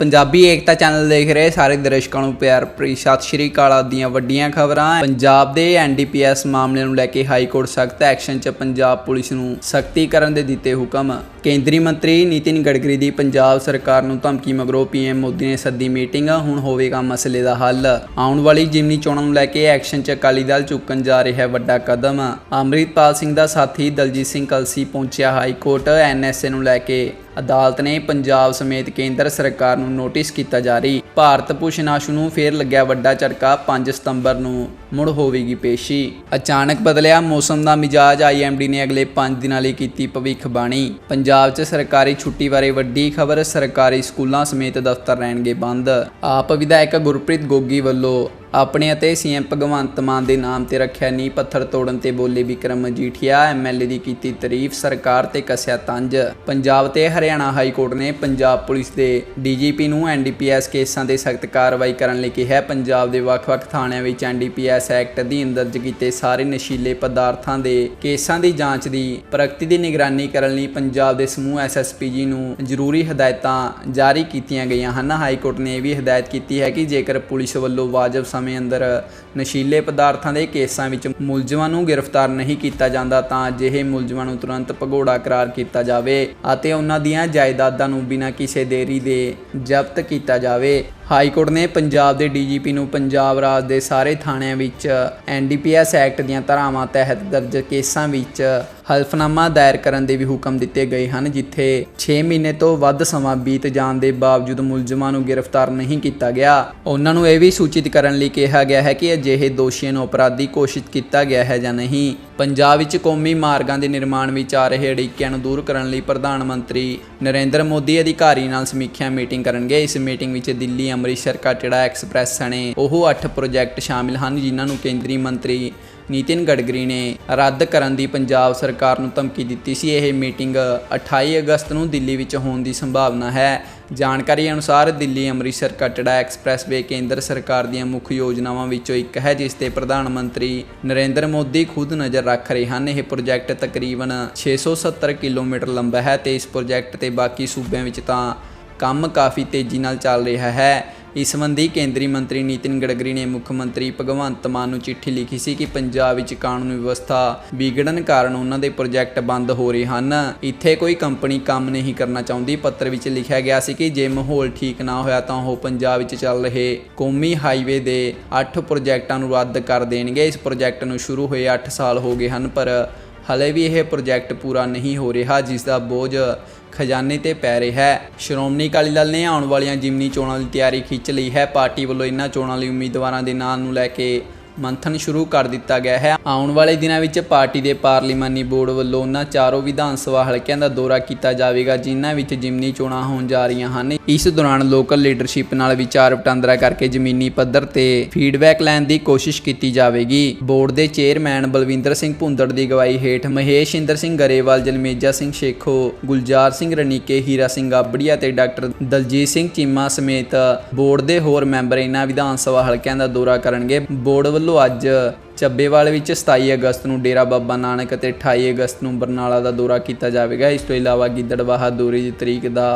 ਪੰਜਾਬੀ ਏਕਤਾ channel ਦੇਖ ਰਹੇ ਸਾਰੇ ਦਰਸ਼ਕਾਂ ਨੂੰ ਪਿਆਰ ਭਰੀ ਸਤਿ ਸ਼੍ਰੀ ਅਕਾਲ ਆਦਿ ਦੀਆਂ ਵੱਡੀਆਂ ਖਬਰਾਂ। ਪੰਜਾਬ ਦੇ ਐਨਡੀਪੀਐਸ ਮਾਮਲੇ ਨੂੰ ਲੈ ਕੇ ਹਾਈ ਕੋਰਟ ਸਖਤ ਐਕਸ਼ਨ 'ਚ ਪੰਜਾਬ ਪੁਲਿਸ ਨੂੰ ਸਖਤੀ ਕਰਨ ਦੇ ਦਿੱਤੇ ਹੁਕਮ। ਕੇਂਦਰੀ ਮੰਤਰੀ ਨਿਤਿਨ ਗਡਕਰੀ ਦੀ ਪੰਜਾਬ ਸਰਕਾਰ ਨੂੰ ਧਮਕੀ ਮਗਰੋਂ ਪੀਐਮ ਮੋਦੀ ਨੇ ਸੱਦੀ ਮੀਟਿੰਗ, ਹੁਣ ਹੋਵੇਗਾ ਮਸਲੇ ਦਾ ਹੱਲ। ਆਉਣ ਵਾਲੀ ਜਿਮਨੀ ਚੋਣਾਂ ਨੂੰ ਲੈ ਕੇ ਐਕਸ਼ਨ 'ਚ ਅਕਾਲੀ ਦਲ ਚੁੱਕਣ ਜਾ ਰਿਹਾ ਹੈ ਵੱਡਾ ਕਦਮ। ਅੰਮ੍ਰਿਤਪਾਲ ਸਿੰਘ ਦਾ ਸਾਥੀ ਦਲਜੀਤ ਸਿੰਘ ਕਲਸੀ ਪਹੁੰਚਿਆ ਹਾਈ ਕੋਰਟ ਐਨਐਸਏ ਨੂੰ ਲੈ ਕੇ। ਅਦਾਲਤ ਨੇ ਪੰਜਾਬ ਸਮੇਤ ਕੇਂਦਰ ਸਰਕਾਰ ਨੂੰ ਨੋਟਿਸ ਕੀਤਾ ਜਾਰੀ। ਭਾਰਤ ਭੂਸ਼ਣ ਆਸ਼ੂ ਨੂੰ ਫੇਰ ਲੱਗਿਆ ਵੱਡਾ ਝਟਕਾ 5 ਸਤੰਬਰ ਨੂੰ। ਮੁੜ ਹੋਵੇਗੀ ਪੇਸ਼ੀ। ਅਚਾਨਕ ਬਦਲਿਆ ਮੌਸਮ ਦਾ ਮਿਜਾਜ ਆਈਐਮਡੀ ਨੇ ਅਗਲੇ 5 ਦਿਨਾਂ ਲਈ ਕੀਤੀ ਭਵਿੱਖਬਾਣੀ। ਪੰਜਾਬ 'ਚ ਸਰਕਾਰੀ ਛੁੱਟੀ ਬਾਰੇ ਵੱਡੀ ਖਬਰ, ਸਰਕਾਰੀ ਸਕੂਲਾਂ ਸਮੇਤ ਦਫ਼ਤਰ ਰਹਿਣਗੇ ਬੰਦ। ਆਪ ਵਿਧਾਇਕ ਗੁਰਪ੍ਰੀਤ ਗੋਗੀ ਵੱਲੋਂ ਆਪਣੇ ਅਤੇ ਸੀਐਮ ਭਗਵੰਤ ਮਾਨ ਦੇ ਨਾਮ ਤੇ ਰੱਖਿਆ ਨੀ ਪੱਥਰ ਤੋੜਨ ਤੇ ਬੋਲੇ ਵਿਕਰਮ ਮਜੀਠੀਆ ਐਮਐਲਏ ਦੀ ਕੀਤੀ ਤਾਰੀਫ ਸਰਕਾਰ ਤੇ ਕੱਸਿਆ ਤੰਜ। ਪੰਜਾਬ ਤੇ ਹਰਿਆਣਾ ਹਾਈ ਕੋਰਟ ਨੇ ਪੰਜਾਬ ਪੁਲਿਸ ਦੇ ਡੀਜੀਪੀ ਨੂੰ ਐਨਡੀਪੀਐਸ ਕੇਸਾਂ ਤੇ ਸਖਤ ਕਾਰਵਾਈ ਕਰਨ ਲਈ ਕਿਹਾ। ਪੰਜਾਬ ਦੇ ਵੱਖ-ਵੱਖ ਥਾਣਿਆਂ ਵਿੱਚ ਐਨਡੀਪੀਐਸ ਐਕਟ ਅਧੀਨ ਦਰਜ ਕੀਤੇ ਸਾਰੇ ਨਸ਼ੀਲੇ ਪਦਾਰਥਾਂ ਦੇ ਕੇਸਾਂ ਦੀ ਜਾਂਚ ਦੀ ਪ੍ਰਗਤੀ ਦੀ ਨਿਗਰਾਨੀ ਕਰਨ ਲਈ ਪੰਜਾਬ ਦੇ ਸਮੂਹ ਐਸਐਸਪੀਜੀ ਨੂੰ ਜ਼ਰੂਰੀ ਹਦਾਇਤਾਂ ਜਾਰੀ ਕੀਤੀਆਂ ਗਈਆਂ ਹਨ। ਹਾਈ ਕੋਰਟ ਨੇ ਇਹ ਵੀ ਹਦਾਇਤ ਕੀਤੀ ਹੈ ਕਿ ਜੇਕਰ ਪੁਲਿਸ ਵੱਲੋਂ ਵਾਜਬ ਸਮੇਂ ਅੰਦਰ ਨਸ਼ੀਲੇ ਪਦਾਰਥਾਂ ਦੇ ਕੇਸਾਂ ਵਿੱਚ ਮੁਲਜ਼ਮਾਂ ਨੂੰ ਗ੍ਰਿਫਤਾਰ ਨਹੀਂ ਕੀਤਾ ਜਾਂਦਾ, ਤਾਂ ਅਜਿਹੇ ਮੁਲਜ਼ਮਾਂ ਨੂੰ ਤੁਰੰਤ ਭਗੌੜਾ ਕਰਾਰ ਕੀਤਾ ਜਾਵੇ ਅਤੇ ਉਹਨਾਂ ਦੀਆਂ ਜਾਇਦਾਦਾਂ ਨੂੰ ਬਿਨਾਂ ਕਿਸੇ ਦੇਰੀ ਦੇ ਜ਼ਬਤ ਕੀਤਾ ਜਾਵੇ। ਹਾਈ ਕੋਰਟ ਨੇ ਪੰਜਾਬ ਦੇ ਡੀਜੀਪੀ ਨੂੰ ਪੰਜਾਬ ਰਾਜ ਦੇ ਸਾਰੇ ਥਾਣਿਆਂ ਵਿੱਚ ਐਨਡੀਪੀਐਸ ਐਕਟ ਦੀਆਂ ਧਾਰਾਵਾਂ ਤਹਿਤ ਦਰਜ ਕੇਸਾਂ ਵਿੱਚ ਹਲਫਨਾਮਾ ਦਾਇਰ ਕਰਨ ਦੇ ਵੀ ਹੁਕਮ ਦਿੱਤੇ ਗਏ ਹਨ, ਜਿੱਥੇ 6 ਮਹੀਨੇ ਤੋਂ ਵੱਧ ਸਮਾਂ ਬੀਤ ਜਾਣ ਦੇ ਬਾਵਜੂਦ ਮੁਲਜ਼ਮਾਂ ਨੂੰ ਗ੍ਰਿਫਤਾਰ ਨਹੀਂ ਕੀਤਾ ਗਿਆ। ਉਹਨਾਂ ਨੂੰ ਇਹ ਵੀ ਸੂਚਿਤ ਕਰਨ ਲਈ ਕਿਹਾ ਗਿਆ ਹੈ ਕਿ ਅਜਿਹੇ ਦੋਸ਼ੀਆਂ ਨੂੰ ਅਪਰਾਧੀ ਘੋਸ਼ਿਤ ਕੀਤਾ ਗਿਆ ਹੈ ਜਾਂ ਨਹੀਂ। ਪੰਜਾਬ ਵਿੱਚ ਕੌਮੀ ਮਾਰਗਾਂ ਦੇ ਨਿਰਮਾਣ ਵਿੱਚ ਆ ਰਹੇ ਅੜਿੱਕਿਆਂ ਨੂੰ ਦੂਰ ਕਰਨ ਲਈ ਪ੍ਰਧਾਨ ਮੰਤਰੀ ਨਰਿੰਦਰ ਮੋਦੀ ਅਧਿਕਾਰੀ ਨਾਲ ਸਮੀਖਿਆ ਮੀਟਿੰਗ ਕਰਨਗੇ। ਇਸ ਮੀਟਿੰਗ ਵਿੱਚ ਦਿੱਲੀ ਅੰਮ੍ਰਿਤਸਰ ਕਟੜਾ ਐਕਸਪ੍ਰੈਸ ਸਣੇ ਉਹ 8 ਪ੍ਰੋਜੈਕਟ ਸ਼ਾਮਿਲ ਹਨ ਜਿਨ੍ਹਾਂ ਨੂੰ ਕੇਂਦਰੀ ਮੰਤਰੀ ਨਿਤਿਨ ਗਡਕਰੀ ਨੇ ਰੱਦ ਕਰਨ ਦੀ ਪੰਜਾਬ ਸਰਕਾਰ ਨੂੰ ਧਮਕੀ ਦਿੱਤੀ ਸੀ। ਇਹ ਮੀਟਿੰਗ 28 ਅਗਸਤ ਨੂੰ ਦਿੱਲੀ ਵਿੱਚ ਹੋਣ ਦੀ ਸੰਭਾਵਨਾ ਹੈ। ਜਾਣਕਾਰੀ ਅਨੁਸਾਰ ਦਿੱਲੀ ਅੰਮ੍ਰਿਤਸਰ ਕਟੜਾ ਐਕਸਪ੍ਰੈਸਵੇ ਕੇਂਦਰ ਸਰਕਾਰ ਦੀਆਂ ਮੁੱਖ ਯੋਜਨਾਵਾਂ ਵਿੱਚੋਂ ਇੱਕ ਹੈ, ਜਿਸ ਤੇ ਪ੍ਰਧਾਨ ਮੰਤਰੀ ਨਰਿੰਦਰ ਮੋਦੀ ਖੁਦ ਨਜ਼ਰ ਰੱਖ ਰਹੇ ਹਨ। ਇਹ ਪ੍ਰੋਜੈਕਟ ਤਕਰੀਬਨ 670 ਕਿਲੋਮੀਟਰ ਲੰਬਾ ਹੈ ਤੇ ਇਸ ਪ੍ਰੋਜੈਕਟ ਤੇ ਬਾਕੀ ਸੂਬਿਆਂ ਵਿੱਚ ਤਾਂ ਕੰਮ ਕਾਫੀ ਤੇਜ਼ੀ ਨਾਲ ਚੱਲ ਰਿਹਾ ਹੈ। ਇਸ ਸੰਬੰਧੀ ਕੇਂਦਰੀ ਮੰਤਰੀ ਨਿਤਿਨ ਗਡਕਰੀ ਨੇ ਮੁੱਖ ਮੰਤਰੀ ਭਗਵੰਤ ਮਾਨ ਨੂੰ ਚਿੱਠੀ ਲਿਖੀ ਸੀ ਕਿ ਪੰਜਾਬ ਵਿੱਚ ਕਾਨੂੰਨ ਵਿਵਸਥਾ ਵਿਗੜਨ ਕਾਰਨ ਉਹਨਾਂ ਦੇ ਪ੍ਰੋਜੈਕਟ ਬੰਦ ਹੋ ਰਹੇ ਹਨ। ਇੱਥੇ ਕੋਈ ਕੰਪਨੀ ਕੰਮ ਨਹੀਂ ਕਰਨਾ ਚਾਹੁੰਦੀ। ਪੱਤਰ ਵਿੱਚ ਲਿਖਿਆ ਗਿਆ ਸੀ ਕਿ ਜੇ ਮਾਹੌਲ ਠੀਕ ਨਾ ਹੋਇਆ ਤਾਂ ਉਹ ਪੰਜਾਬ ਵਿੱਚ ਚੱਲ ਰਹੇ ਕੌਮੀ ਹਾਈਵੇ ਦੇ 8 ਪ੍ਰੋਜੈਕਟਾਂ ਨੂੰ ਰੱਦ ਕਰ ਦੇਣਗੇ। ਇਸ ਪ੍ਰੋਜੈਕਟ ਨੂੰ ਸ਼ੁਰੂ ਹੋਏ 8 ਸਾਲ ਹੋ ਗਏ ਹਨ, ਪਰ ਹਲੇ ਵੀ ਇਹ ਪ੍ਰੋਜੈਕਟ ਪੂਰਾ ਨਹੀਂ ਹੋ ਰਿਹਾ, ਜਿਸ ਦਾ ਬੋਝ ਖਜ਼ਾਨੇ ਤੇ ਪੈ ਰਿਹਾ ਹੈ। ਸ਼੍ਰੋਮਣੀ ਅਕਾਲੀ ਦਲ ਨੇ ਆਉਣ ਵਾਲੀਆਂ ਜਿਮਨੀ ਚੋਣਾਂ ਦੀ ਤਿਆਰੀ ਖਿੱਚ ਲਈ ਹੈ। ਪਾਰਟੀ ਵੱਲੋਂ ਇਨ੍ਹਾਂ ਚੋਣਾਂ ਲਈ ਉਮੀਦਵਾਰਾਂ ਦੇ ਨਾਂ ਨੂੰ ਲੈ ਕੇ ਮੰਥਨ ਸ਼ੁਰੂ ਕਰ ਦਿੱਤਾ ਗਿਆ ਹੈ। ਆਉਣ ਵਾਲੇ ਦਿਨਾਂ ਵਿੱਚ ਪਾਰਟੀ ਦੇ ਪਾਰਲੀਮਾਨੀ ਬੋਰਡ ਵੱਲੋਂ ਉਹਨਾਂ ਚਾਰੋਂ ਵਿਧਾਨ ਸਭਾ ਹਲਕਿਆਂ ਦਾ ਦੌਰਾ ਕੀਤਾ ਜਾਵੇਗਾ, ਜਿਨ੍ਹਾਂ ਵਿੱਚ ਜਿਮਨੀ ਚੋਣਾਂ ਹੋਣ ਜਾ ਰਹੀਆਂ ਹਨ। ਇਸ ਦੌਰਾਨ ਲੋਕਲ ਲੀਡਰਸ਼ਿਪ ਨਾਲ ਵਿਚਾਰ ਵਟਾਂਦਰਾ ਕਰਕੇ ਜ਼ਮੀਨੀ ਪੱਧਰ ਤੇ ਫੀਡਬੈਕ ਲੈਣ ਦੀ ਕੋਸ਼ਿਸ਼ ਕੀਤੀ ਜਾਵੇਗੀ। ਬੋਰਡ ਦੇ ਚੇਅਰਮੈਨ ਬਲਵਿੰਦਰ ਸਿੰਘ ਭੁੰਦੜ ਦੀ ਅਗਵਾਈ ਹੇਠ ਮਹੇਸ਼ ਇੰਦਰ ਸਿੰਘ ਗਰੇਵਾਲ, ਜਲਮੇਜਾ ਸਿੰਘ ਸ਼ੇਖੋ, ਗੁਲਜ਼ਾਰ ਸਿੰਘ ਰਣੀਕੇ, ਹੀਰਾ ਸਿੰਘ ਆਬੜੀਆ ਤੇ ਡਾਕਟਰ ਦਲਜੀਤ ਸਿੰਘ ਚੀਮਾ ਸਮੇਤ ਬੋਰਡ ਦੇ ਹੋਰ ਮੈਂਬਰ ਇਹਨਾਂ ਵਿਧਾਨ ਸਭਾ ਹਲਕਿਆਂ ਦਾ ਦੌਰਾ ਕਰਨਗੇ। ਬੋਰਡ ਵੱਲੋਂ ਅੱਜ ਚੱਬੇਵਾਲ ਵਿੱਚ 27 ਅਗਸਤ ਨੂੰ ਡੇਰਾ ਬਾਬਾ ਨਾਨਕ ਅਤੇ 28 ਅਗਸਤ ਨੂੰ ਬਰਨਾਲਾ ਦਾ ਦੌਰਾ ਕੀਤਾ ਜਾਵੇਗਾ। ਇਸ ਤੋਂ ਇਲਾਵਾ ਗਿੱਦੜਬਾਹਾ ਦੌਰੇ ਦੀ ਤਰੀਕ ਦਾ